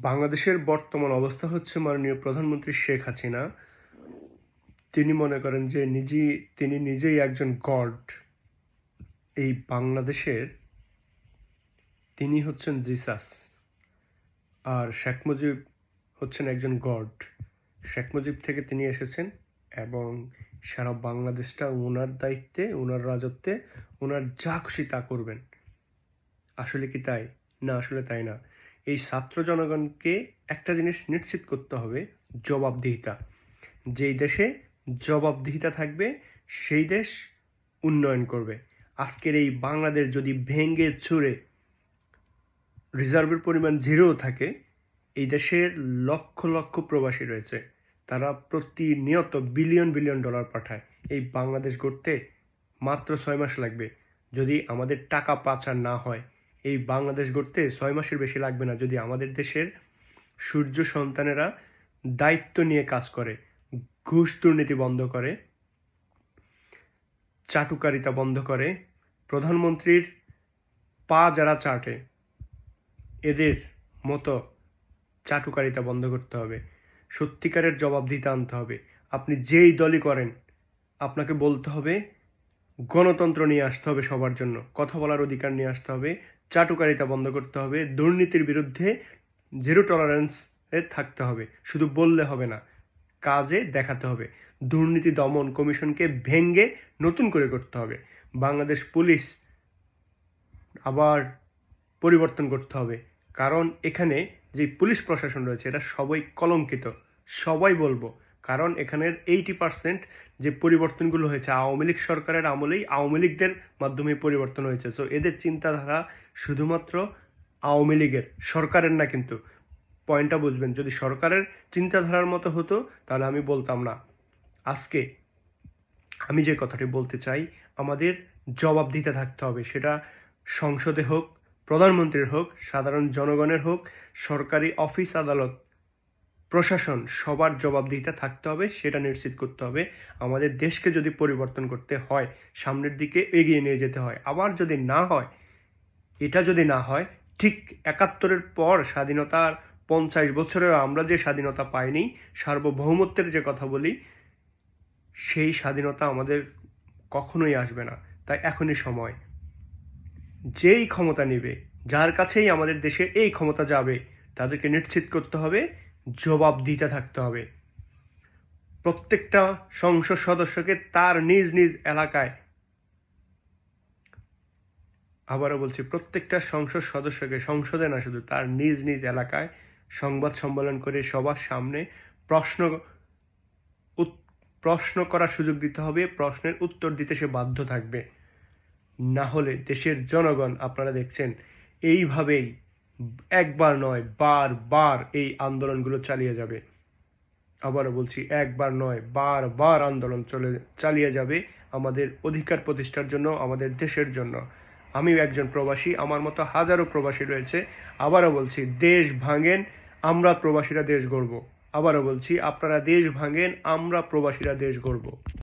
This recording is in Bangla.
বাংলাদেশের বর্তমান অবস্থা হচ্ছে মাননীয় প্রধানমন্ত্রী শেখ হাসিনা। তিনি মনে করেন যে নিজে তিনি নিজেই একজন গড। এই বাংলাদেশের তিনি হচ্ছেন জিসাস। আর শেখ মুজিব হচ্ছেন একজন গড। শেখ মুজিব থেকে তিনি এসেছেন এবং সারা বাংলাদেশটা ওনার দায়িত্বে ওনার রাজত্বে ওনার যা খুশি তা করবেন। আসলে কি তাই? না, আসলে তাই না। এই ছাত্র জনগণকে একটা জিনিস নিশ্চিত করতে হবে, জবাবদিহিতা। যেই দেশে জবাবদিহিতা থাকবে, সেই দেশ উন্নয়ন করবে। আজকের এই বাংলাদেশ যদি ভেঙ্গে ছুঁড়ে রিজার্ভের পরিমাণ জিরো থাকে, এই দেশের লক্ষ লক্ষ প্রবাসী রয়েছে, তারা প্রতিনিয়ত বিলিয়ন বিলিয়ন ডলার পাঠায়। এই বাংলাদেশ গড়তে মাত্র ছয় মাস লাগবে। যদি আমাদের টাকা পাচার না হয় এই বাংলাদেশ গড়তে ছয় মাসের বেশি লাগবে না যদি আমাদের দেশের সূর্য সন্তানেরা দায়িত্ব নিয়ে কাজ করে, ঘুষ দুর্নীতি বন্ধ করে, চাটুকারিতা বন্ধ করে, প্রধানমন্ত্রীর পা যারা চাটে, এদের মতো চাটুকারিতা বন্ধ করতে হবে। সত্যিকারের জবাব দিতে আনতে হবে। আপনি যেই দলই করেন, আপনাকে বলতে হবে গণতন্ত্র নিয়ে আসতে হবে সবার জন্য, কথা বলার অধিকার নিয়ে আসতে হবে, চাটুকারিতা বন্ধ করতে হবে, দুর্নীতির বিরুদ্ধে জিরো টলারেন্স থাকতে হবে, শুধু বললে হবে না, কাজে দেখাতে হবে। দুর্নীতি দমন কমিশনকে ভেঙ্গে নতুন করে করতে হবে। বাংলাদেশ পুলিশ আবার পরিবর্তন করতে হবে, কারণ এখানে যে পুলিশ প্রশাসন রয়েছে, এটা সবাই কলঙ্কিত, সবাই বলব কারণ এখানের এইটি পার্সেন্ট যে পরিবর্তনগুলো হয়েছে, আওয়ামী লীগ সরকারের আমলেই আওয়ামী লীগদের মাধ্যমে পরিবর্তন হয়েছে। সো এদের চিন্তাধারা শুধুমাত্র আওয়ামী লীগের, সরকারের না কিন্তু। পয়েন্টটা বুঝবেন, যদি সরকারের চিন্তাধারার মতো হতো, তাহলে আমি বলতাম না। আজকে আমি যে কথাটি বলতে চাই, আমাদের জবাব দিতে থাকতে হবে। সেটা সংসদে হোক, প্রধানমন্ত্রীর হোক, সাধারণ জনগণের হোক, সরকারি অফিস আদালত প্রশাসন সবার জবাবদিহিতা থাকতে হবে, সেটা নিশ্চিত করতে হবে। আমাদের দেশকে যদি পরিবর্তন করতে হয়, সামনের দিকে এগিয়ে নিয়ে যেতে হয়, আবার যদি না হয়, এটা যদি না হয়, ঠিক একাত্তরের পর স্বাধীনতার পঞ্চাশ বছরেও আমরা যে স্বাধীনতা পাইনি, সার্বভৌমত্বের যে কথা বলি, সেই স্বাধীনতা আমাদের কখনোই আসবে না। তাই এখনই সময়। যেই ক্ষমতা নেবে, যার কাছেই আমাদের দেশে এই ক্ষমতা যাবে, তাদেরকে নিশ্চিত করতে হবে জবাব দিতে থাকতে হবে। প্রত্যেকটা সংসদ সদস্যকে তার নিজ নিজ এলাকায়। আবারও বলছি, প্রত্যেকটা সংসদ সদস্যকে, সংসদে না, শুধু তার নিজ নিজ এলাকায় সংবাদ সম্মেলন করে সবার সামনে প্রশ্ন প্রশ্ন করার সুযোগ দিতে হবে, প্রশ্নের উত্তর দিতে সে বাধ্য থাকবে। না হলে দেশের জনগণ, আপনারা দেখছেন, এইভাবেই একবার নয়, বার বার এই আন্দোলনগুলো চালিয়ে যাবে। আবারও বলছি, একবার নয়, বার বার আন্দোলন চলে, চালিয়ে যাবে আমাদের অধিকার প্রতিষ্ঠার জন্য, আমাদের দেশের জন্য। আমিও একজন প্রবাসী, আমার মতো হাজারো প্রবাসী রয়েছে। আবারও বলছি, দেশ ভাঙেন, আমরা প্রবাসীরা দেশ গড়ব। আবারও বলছি, আপনারা দেশ ভাঙেন, আমরা প্রবাসীরা দেশ গড়ব।